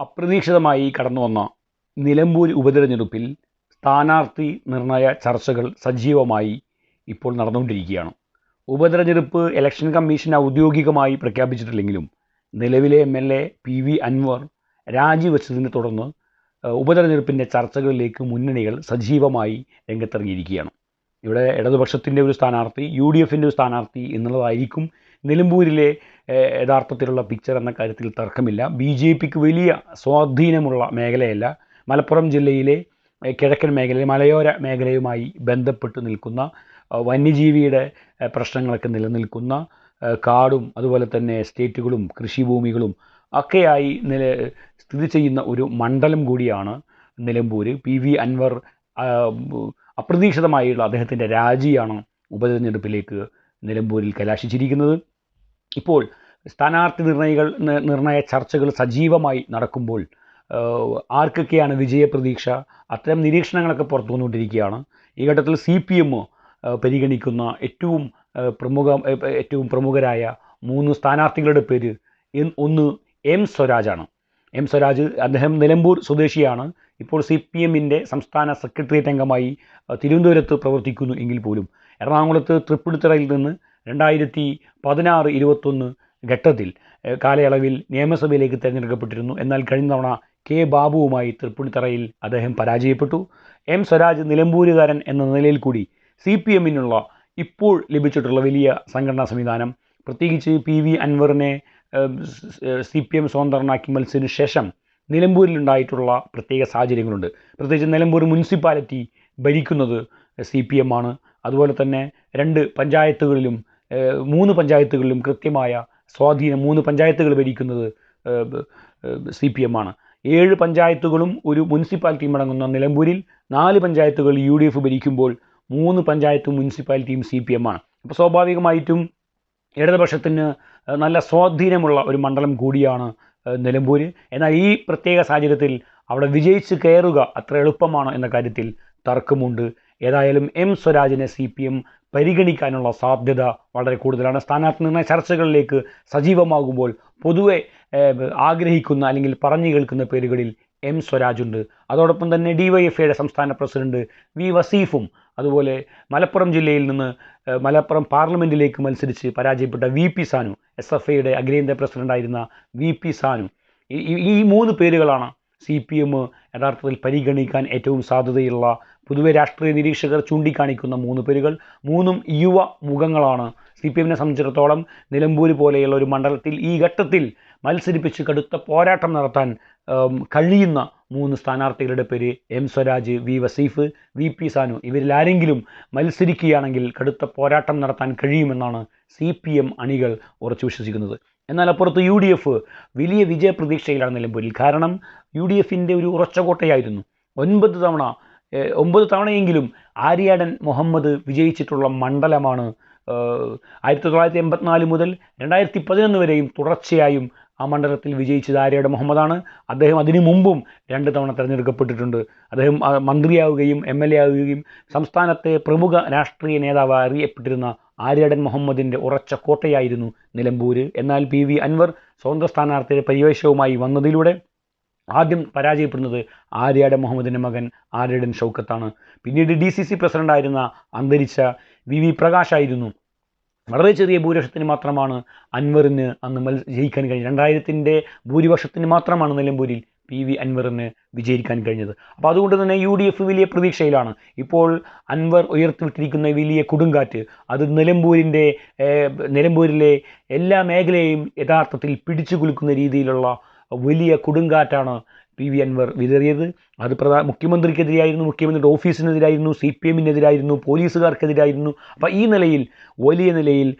അപ്രതീക്ഷിതമായി കടന്നു വന്ന നിലമ്പൂർ ഉപതെരഞ്ഞെടുപ്പിൽ സ്ഥാനാർത്ഥി നിർണയ ചർച്ചകൾ സജീവമായി ഇപ്പോൾ നടന്നുകൊണ്ടിരിക്കുകയാണ്. ഉപതെരഞ്ഞെടുപ്പ് ഇലക്ഷൻ കമ്മീഷൻ ഔദ്യോഗികമായി പ്രഖ്യാപിച്ചിട്ടില്ലെങ്കിലും നിലവിലെ M L A P V Anvar രാജിവെച്ചതിനെ തുടർന്ന് ഉപതെരഞ്ഞെടുപ്പിന്റെ ചർച്ചകളിലേക്ക് മുന്നണികൾ സജീവമായി രംഗത്തിറങ്ങിയിരിക്കുകയാണ്. ഇവിടെ ഇടതുപക്ഷത്തിന്റെ ഒരു സ്ഥാനാർത്ഥി യു ഡി എഫിന്റെ ഒരു സ്ഥാനാർത്ഥി എന്നുള്ളതായിരിക്കും നിലമ്പൂരിലെ യഥാർത്ഥത്തിലുള്ള പിക്ചർ എന്ന കാര്യത്തിൽ തർക്കമില്ല. ബി ജെ പിക്ക് വലിയ സ്വാധീനമുള്ള മേഖലയല്ല. മലപ്പുറം ജില്ലയിലെ കിഴക്കൻ മേഖലയിൽ മലയോര മേഖലയുമായി ബന്ധപ്പെട്ട് നിൽക്കുന്ന വന്യജീവിയുടെ പ്രശ്നങ്ങളൊക്കെ നിലനിൽക്കുന്ന കാടും അതുപോലെ തന്നെ എസ്റ്റേറ്റുകളും കൃഷിഭൂമികളും ഒക്കെയായി നില സ്ഥിതി ചെയ്യുന്ന ഒരു മണ്ഡലം കൂടിയാണ് നിലമ്പൂർ പി വി അൻവർ അപ്രതീക്ഷിതമായുള്ള അദ്ദേഹത്തിന്റെ രാജിയാണ് ഉപതെരഞ്ഞെടുപ്പിലേക്ക് നിലമ്പൂരിൽ കലാശിച്ചിരിക്കുന്നത്. ഇപ്പോൾ സ്ഥാനാർത്ഥി നിർണയികൾ നിർണയ ചർച്ചകൾ സജീവമായി നടക്കുമ്പോൾ ആർക്കൊക്കെയാണ് വിജയപ്രതീക്ഷ അത്തരം നിരീക്ഷണങ്ങളൊക്കെ പുറത്തു വന്നുകൊണ്ടിരിക്കുകയാണ് ഈ ഘട്ടത്തിൽ സി പി എം പരിഗണിക്കുന്ന ഏറ്റവും പ്രമുഖ ഏറ്റവും പ്രമുഖരായ മൂന്ന് സ്ഥാനാർത്ഥികളുടെ പേര് ഒന്ന് എം സ്വരാജാണ്. എം സ്വരാജ് അദ്ദേഹം നിലമ്പൂർ സ്വദേശിയാണ്. ഇപ്പോൾ സി പി എമ്മിന്റെ സംസ്ഥാന സെക്രട്ടേറിയറ്റ് അംഗമായി തിരുവനന്തപുരത്ത് പ്രവർത്തിക്കുന്നു എങ്കിൽ പോലും. എറണാകുളത്ത് തൃപ്പൂണിത്തറയിൽ നിന്ന് രണ്ടായിരത്തി പതിനാറ് ഇരുപത്തൊന്ന് ഘട്ടത്തിൽ കാലയളവിൽ നിയമസഭയിലേക്ക് തിരഞ്ഞെടുക്കപ്പെട്ടിരുന്നു. എന്നാൽ കഴിഞ്ഞ തവണ കെ. ബാബുവുമായി തൃപ്പൂണിത്തറയിൽ അദ്ദേഹം പരാജയപ്പെട്ടു. എം. സ്വരാജ് നിലമ്പൂരുകാരൻ എന്ന നിലയിൽ കൂടി സി പി എമ്മിനുള്ള ഇപ്പോൾ ലഭിച്ചിട്ടുള്ള വലിയ സംഘടനാ സംവിധാനം. പ്രത്യേകിച്ച് പി വി അൻവറിനെ സി പി എം സ്വതന്ത്രനാക്കി മത്സരത്തിന് ശേഷം നിലമ്പൂരിലുണ്ടായിട്ടുള്ള പ്രത്യേക സാഹചര്യങ്ങളുണ്ട്. പ്രത്യേകിച്ച് നിലമ്പൂർ മുനിസിപ്പാലിറ്റി ഭരിക്കുന്നത് സി പി എം ആണ്. അതുപോലെ തന്നെ രണ്ട് പഞ്ചായത്തുകളിലും മൂന്ന് പഞ്ചായത്തുകളിലും കൃത്യമായ സ്വാധീനം മൂന്ന് പഞ്ചായത്തുകൾ ഭരിക്കുന്നത് സി പി എം ആണ്. ഏഴ് പഞ്ചായത്തുകളും ഒരു മുനിസിപ്പാലിറ്റിയും അടങ്ങുന്ന നിലമ്പൂരിൽ നാല് പഞ്ചായത്തുകൾ യു ഡി എഫ് ഭരിക്കുമ്പോൾ മൂന്ന് പഞ്ചായത്തും മുനിസിപ്പാലിറ്റിയും സി പി എം ആണ്. അപ്പോൾ സ്വാഭാവികമായിട്ടും ഇടതുപക്ഷത്തിന് നല്ല സ്വാധീനമുള്ള ഒരു മണ്ഡലം കൂടിയാണ് നിലമ്പൂര്. എന്നാൽ ഈ പ്രത്യേക സാഹചര്യത്തിൽ അവിടെ വിജയിച്ച് കയറുക അത്ര എളുപ്പമാണ് എന്ന കാര്യത്തിൽ തർക്കമുണ്ട്. ഏതായാലും എം സ്വരാജിനെ സി പി എം പരിഗണിക്കാനുള്ള സാധ്യത വളരെ കൂടുതലാണ്. സ്ഥാനാർത്ഥി നിർണയ ചർച്ചകളിലേക്ക് സജീവമാകുമ്പോൾ പൊതുവെ ആഗ്രഹിക്കുന്ന അല്ലെങ്കിൽ പറഞ്ഞു കേൾക്കുന്ന പേരുകളിൽ എം സ്വരാജുണ്ട് അതോടൊപ്പം തന്നെ ഡി വൈ എഫ് ഐയുടെ സംസ്ഥാന പ്രസിഡന്റ് വി വസീഫും അതുപോലെ മലപ്പുറം ജില്ലയിൽ നിന്ന് മലപ്പുറം പാർലമെന്റിലേക്ക് മത്സരിച്ച് പരാജയപ്പെട്ട V P Sanu S F ഐയുടെ അഖിലേന്ത്യാ പ്രസിഡന്റായിരുന്ന വി പി സാനു. ഈ- മൂന്ന് പേരുകളാണ് സി പി എം യഥാർത്ഥത്തിൽ പരിഗണിക്കാൻ ഏറ്റവും സാധ്യതയുള്ള പൊതുവെ രാഷ്ട്രീയ നിരീക്ഷകർ ചൂണ്ടിക്കാണിക്കുന്ന മൂന്ന് പേരുകൾ. മൂന്നും യുവ മുഖങ്ങളാണ്. സി പി എമ്മിനെ സംബന്ധിച്ചിടത്തോളം നിലമ്പൂർ പോലെയുള്ള ഒരു മണ്ഡലത്തിൽ ഈ ഘട്ടത്തിൽ മത്സരിപ്പിച്ച് കടുത്ത പോരാട്ടം നടത്താൻ കഴിയുന്ന മൂന്ന് സ്ഥാനാർത്ഥികളുടെ പേര് M Swaraj V Vaseef V P Sanu. ഇവരിൽ ആരെങ്കിലും മത്സരിക്കുകയാണെങ്കിൽ കടുത്ത പോരാട്ടം നടത്താൻ കഴിയുമെന്നാണ് സി പി എം അണികൾ ഉറച്ചു വിശ്വസിക്കുന്നത്. എന്നാൽ അപ്പുറത്ത് യു ഡി എഫ് വലിയ വിജയപ്രതീക്ഷയിലാണ് നിലമ്പൂരിൽ. കാരണം യു ഡി എഫിന്റെ ഒരു ഉറച്ച കോട്ടയായിരുന്നു. ഒൻപത് തവണ ഒമ്പത് തവണയെങ്കിലും ആര്യാടൻ മുഹമ്മദ് വിജയിച്ചിട്ടുള്ള മണ്ഡലമാണ്. ആയിരത്തി തൊള്ളായിരത്തി എൺപത്തിനാല് മുതൽ രണ്ടായിരത്തി പതിനൊന്ന് വരെയും തുടർച്ചയായും ആ മണ്ഡലത്തിൽ വിജയിച്ചത് ആര്യാടൻ മുഹമ്മദാണ്. അദ്ദേഹം അതിനു മുമ്പും രണ്ട് തവണ തിരഞ്ഞെടുക്കപ്പെട്ടിട്ടുണ്ട്. അദ്ദേഹം മന്ത്രിയാവുകയും എം എൽ എ ആവുകയും സംസ്ഥാനത്തെ പ്രമുഖ രാഷ്ട്രീയ നേതാവ് അറിയപ്പെട്ടിരുന്ന ആര്യാടൻ മുഹമ്മദിന്റെ ഉറച്ച കോട്ടയായിരുന്നു നിലമ്പൂർ എന്നാൽ പി വി അൻവർ സ്വതന്ത്ര സ്ഥാനാർത്ഥിയുടെ പരിവേഷവുമായി വന്നതിലൂടെ ആദ്യം പരാജയപ്പെടുന്നത് ആര്യാടൻ മുഹമ്മദിന്റെ മകൻ ആര്യാടൻ ഷൗക്കത്താണ്. പിന്നീട് ഡി സി സി പ്രസിഡന്റായിരുന്ന അന്തരിച്ച വി വി പ്രകാശായിരുന്നു വളരെ ചെറിയ ഭൂരിപക്ഷത്തിന് മാത്രമാണ് അൻവറിന് അന്ന് മൽ ജയിക്കാൻ കഴിഞ്ഞത്. രണ്ടായിരത്തിന്റെ ഭൂരിപക്ഷത്തിന് മാത്രമാണ് നിലമ്പൂരിൽ പി വി അൻവറിന് വിജയിക്കാൻ കഴിഞ്ഞത്. അപ്പോൾ അതുകൊണ്ട് തന്നെ യു ഡി എഫ് വലിയ പ്രതീക്ഷയിലാണ്. ഇപ്പോൾ അൻവർ ഉയർത്തിവിട്ടിരിക്കുന്ന വലിയ കൊടുങ്കാറ്റ് അത് നിലമ്പൂരിന്റെ നിലമ്പൂരിലെ എല്ലാ മേഖലയെയും യഥാർത്ഥത്തിൽ പിടിച്ചു കുലുക്കുന്ന രീതിയിലുള്ള വലിയ കൊടുങ്കാറ്റാണ് പി വി അൻവർ വിതറിയത്. അത് പ്രധാന മുഖ്യമന്ത്രിക്കെതിരായിരുന്നു മുഖ്യമന്ത്രിയുടെ ഓഫീസിനെതിരായിരുന്നു സി പി എമ്മിനെതിരായിരുന്നു പോലീസുകാർക്കെതിരായിരുന്നു. അപ്പോൾ ഈ നിലയിൽ വലിയ നിലയിൽ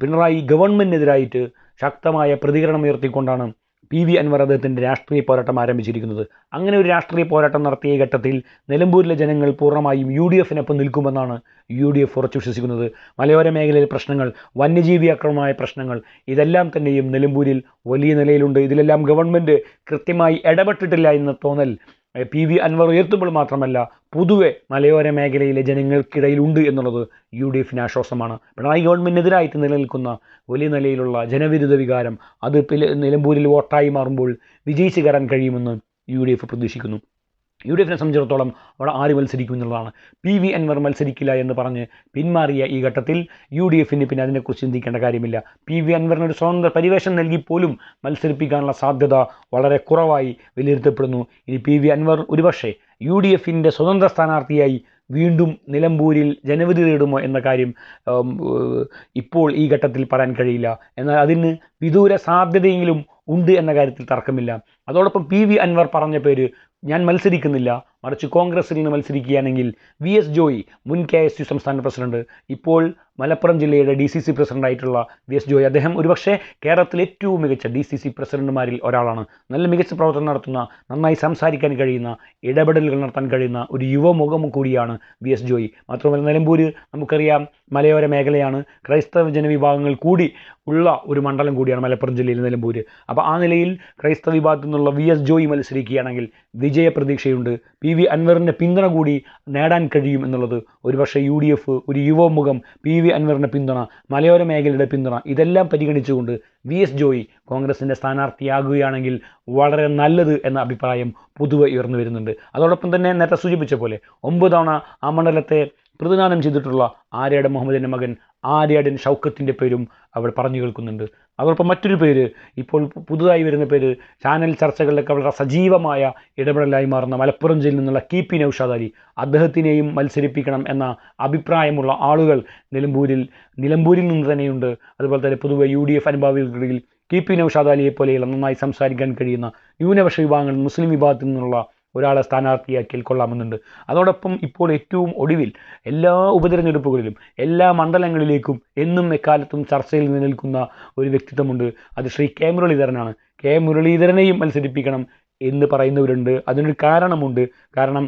പിണറായി ഗവൺമെന്റിനെതിരായിട്ട് ശക്തമായ പ്രതികരണം ഉയർത്തിക്കൊണ്ടാണ് പി വി അൻവർ അദ്ദേഹത്തിന്റെ രാഷ്ട്രീയ പോരാട്ടം ആരംഭിച്ചിരിക്കുന്നത്. അങ്ങനെ ഒരു രാഷ്ട്രീയ പോരാട്ടം നടത്തിയ ഘട്ടത്തിൽ നിലമ്പൂരിലെ ജനങ്ങൾ പൂർണമായും യു ഡി എഫിനൊപ്പം നിൽക്കുമെന്നാണ് യു ഡി എഫ് ഉറച്ചു വിശ്വസിക്കുന്നത്. മലയോര മേഖലയിലെ പ്രശ്നങ്ങൾ വന്യജീവി അക്രമമായ പ്രശ്നങ്ങൾ ഇതെല്ലാം തന്നെയും നിലമ്പൂരിൽ വലിയ നിലയിലുണ്ട്. ഇതിലെല്ലാം ഗവൺമെന്റ് കൃത്യമായി ഇടപെട്ടിട്ടില്ല എന്ന തോന്നൽ പി വി അൻവർ ഉയർത്തുമ്പോൾ മാത്രമല്ല പൊതുവെ മലയോര മേഖലയിലെ ജനങ്ങൾക്കിടയിലുണ്ട് എന്നുള്ളത് യു ഡി എഫിന് ആശ്വാസമാണ്. പിണറായി ഗവൺമെന്റിനെതിരായിട്ട് നിലനിൽക്കുന്ന വലിയ നിലയിലുള്ള ജനവിരുദ്ധ വികാരം അത് നിലമ്പൂരിൽ വോട്ടായി മാറുമ്പോൾ വിജയിച്ച് കയറാൻ കഴിയുമെന്ന് യു ഡി എഫ് പ്രതീക്ഷിക്കുന്നു. യു ഡി എഫിനെ സംബന്ധിച്ചിടത്തോളം അവിടെ ആര് മത്സരിക്കും എന്നുള്ളതാണ്. പി വി അൻവർ മത്സരിക്കില്ല എന്ന് പറഞ്ഞ് പിന്മാറിയ ഈ ഘട്ടത്തിൽ യു ഡി എഫിന് പിന്നെ അതിനെക്കുറിച്ച് ചിന്തിക്കേണ്ട കാര്യമില്ല. പി വി അൻവറിന് ഒരു സ്വതന്ത്ര പരിവേഷം നൽകി പോലും മത്സരിപ്പിക്കാനുള്ള സാധ്യത വളരെ കുറവായി വിലയിരുത്തപ്പെടുന്നു. ഇനി പി വി അൻവർ ഒരുപക്ഷെ യു ഡി എഫിന്റെ സ്വതന്ത്ര സ്ഥാനാർത്ഥിയായി വീണ്ടും നിലമ്പൂരിൽ ജനവിധി നേടുമോ എന്ന കാര്യം ഇപ്പോൾ ഈ ഘട്ടത്തിൽ പറയാൻ കഴിയില്ല. എന്നാൽ അതിന് വിദൂര സാധ്യതയെങ്കിലും ഉണ്ട് എന്ന കാര്യത്തിൽ തർക്കമില്ല. അതോടൊപ്പം പി വി അൻവർ പറഞ്ഞ പേര് ഞാൻ മത്സരിക്കുന്നില്ല. മറിച്ച് കോൺഗ്രസിൽ നിന്ന് മത്സരിക്കുകയാണെങ്കിൽ വി എസ് ജോയി മുൻ കെ എസ് യു സംസ്ഥാന പ്രസിഡന്റ് ഇപ്പോൾ മലപ്പുറം ജില്ലയുടെ ഡി സി സി പ്രസിഡന്റായിട്ടുള്ള വി എസ് ജോയി. അദ്ദേഹം ഒരുപക്ഷേ കേരളത്തിലെ ഏറ്റവും മികച്ച ഡി സി സി പ്രസിഡന്റുമാരിൽ ഒരാളാണ്. നല്ല മികച്ച പ്രവർത്തനം നടത്തുന്ന നന്നായി സംസാരിക്കാൻ കഴിയുന്ന ഇടപെടലുകൾ നടത്താൻ കഴിയുന്ന ഒരു യുവമുഖം കൂടിയാണ് വി എസ് ജോയി. മാത്രമല്ല നിലമ്പൂർ നമുക്കറിയാം മലയോര മേഖലയാണ്. ക്രൈസ്തവ ജനവിഭാഗങ്ങൾ കൂടി ഉള്ള ഒരു മണ്ഡലം കൂടിയാണ് മലപ്പുറം ജില്ലയിൽ നിലമ്പൂർ അപ്പോൾ ആ നിലയിൽ ക്രൈസ്തവ വിഭാഗത്തിൽ നിന്നുള്ള വി എസ് ജോയി മത്സരിക്കുകയാണെങ്കിൽ വിജയപ്രതീക്ഷയുണ്ട്. പി വി അൻവറിന്റെ പിന്തുണ കൂടി നേടാൻ കഴിയും എന്നുള്ളത് ഒരുപക്ഷെ യു ഡി എഫ് ഒരു യുവമുഖം പി വി അൻവറിന്റെ പിന്തുണ മലയോര മേഖലയുടെ പിന്തുണ ഇതെല്ലാം പരിഗണിച്ചുകൊണ്ട് വി എസ് ജോയി കോൺഗ്രസിന്റെ സ്ഥാനാർത്ഥിയാകുകയാണെങ്കിൽ വളരെ നല്ലത് എന്ന അഭിപ്രായം പൊതുവെ ഉയർന്നു വരുന്നുണ്ട്. അതോടൊപ്പം തന്നെ നേരത്തെ സൂചിപ്പിച്ച പോലെ ഒമ്പത് തവണ ആ മണ്ഡലത്തെ പ്രതിദാനം ചെയ്തിട്ടുള്ള ആരേട മുഹമ്മദിന്റെ മകൻ ആര്യാടൻ ഷൗക്കത്തിന്റെ പേരും അവിടെ പറഞ്ഞു കേൾക്കുന്നുണ്ട്. അതോടൊപ്പം മറ്റൊരു പേര് ഇപ്പോൾ പുതുതായി വരുന്ന പേര് ചാനൽ ചർച്ചകളിലൊക്കെ വളരെ സജീവമായ ഇടപെടലായി മാറുന്ന മലപ്പുറം ജില്ലയിൽ നിന്നുള്ള കി പി നൌഷാദ് അലി അദ്ദേഹത്തിനെയും മത്സരിപ്പിക്കണം എന്ന അഭിപ്രായമുള്ള ആളുകൾ നിലമ്പൂരിൽ നിലമ്പൂരിൽ നിന്ന് തന്നെയുണ്ട്. അതുപോലെ തന്നെ പൊതുവെ യു ഡി എഫ് അനുഭാവികൾക്കിടയിൽ കെ പി നൌഷാദ് അലിയെ പോലെയുള്ള നന്നായി സംസാരിക്കാൻ കഴിയുന്ന ന്യൂനപക്ഷ വിഭാഗങ്ങൾ മുസ്ലിം വിഭാഗത്തിൽ നിന്നുള്ള ഒരാളെ സ്ഥാനാർത്ഥിയാക്കിയാൽ കൊള്ളാമെന്നുണ്ട്. അതോടൊപ്പം ഇപ്പോൾ ഏറ്റവും ഒടുവിൽ എല്ലാ ഉപതെരഞ്ഞെടുപ്പുകളിലും എല്ലാ മണ്ഡലങ്ങളിലേക്കും എന്നും എക്കാലത്തും ചർച്ചയിൽ നിലനിൽക്കുന്ന ഒരു വ്യക്തിത്വമുണ്ട്. അത് ശ്രീ കെ മുരളീധരനാണ്. കെ മുരളീധരനെയും മത്സരിപ്പിക്കണം എന്ന് പറയുന്നവരുണ്ട്. അതിനൊരു കാരണമുണ്ട്. കാരണം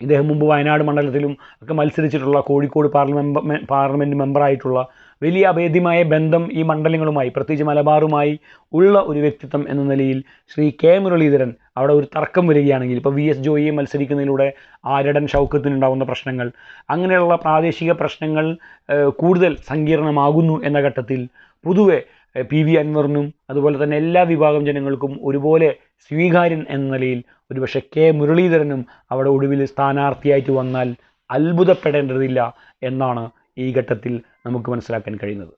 ഇദ്ദേഹം മുമ്പ് വയനാട് മണ്ഡലത്തിലും ഒക്കെ മത്സരിച്ചിട്ടുള്ള കോഴിക്കോട് പാർലമെന്റ് പാർലമെന്റ് മെമ്പറായിട്ടുള്ള വലിയ അഭേദ്യമായ ബന്ധം ഈ മണ്ഡലങ്ങളുമായി പ്രത്യേകിച്ച് മലബാറുമായി ഉള്ള ഒരു വ്യക്തിത്വം എന്ന നിലയിൽ ശ്രീ കെ മുരളീധരൻ അവിടെ ഒരു തർക്കം വരികയാണെങ്കിൽ ഇപ്പോൾ വി എസ് ജോയിയെ മത്സരിക്കുന്നതിലൂടെ ആരടൻ ഷൗക്കത്തിനുണ്ടാകുന്ന പ്രശ്നങ്ങൾ അങ്ങനെയുള്ള പ്രാദേശിക പ്രശ്നങ്ങൾ കൂടുതൽ സങ്കീർണമാകുന്നു എന്ന ഘട്ടത്തിൽ പൊതുവെ പി വി അൻവറിനും അതുപോലെ തന്നെ എല്ലാ വിഭാഗം ജനങ്ങൾക്കും ഒരുപോലെ സ്വീകാര്യൻ എന്ന നിലയിൽ ഒരുപക്ഷെ കെ മുരളീധരനും അവിടെ ഒടുവിൽ സ്ഥാനാർത്ഥിയായിട്ട് വന്നാൽ അത്ഭുതപ്പെടേണ്ടതില്ല എന്നാണ് ഈ ഘട്ടത്തിൽ നമുക്ക് മനസ്സിലാക്കാൻ കഴിയുന്നത്.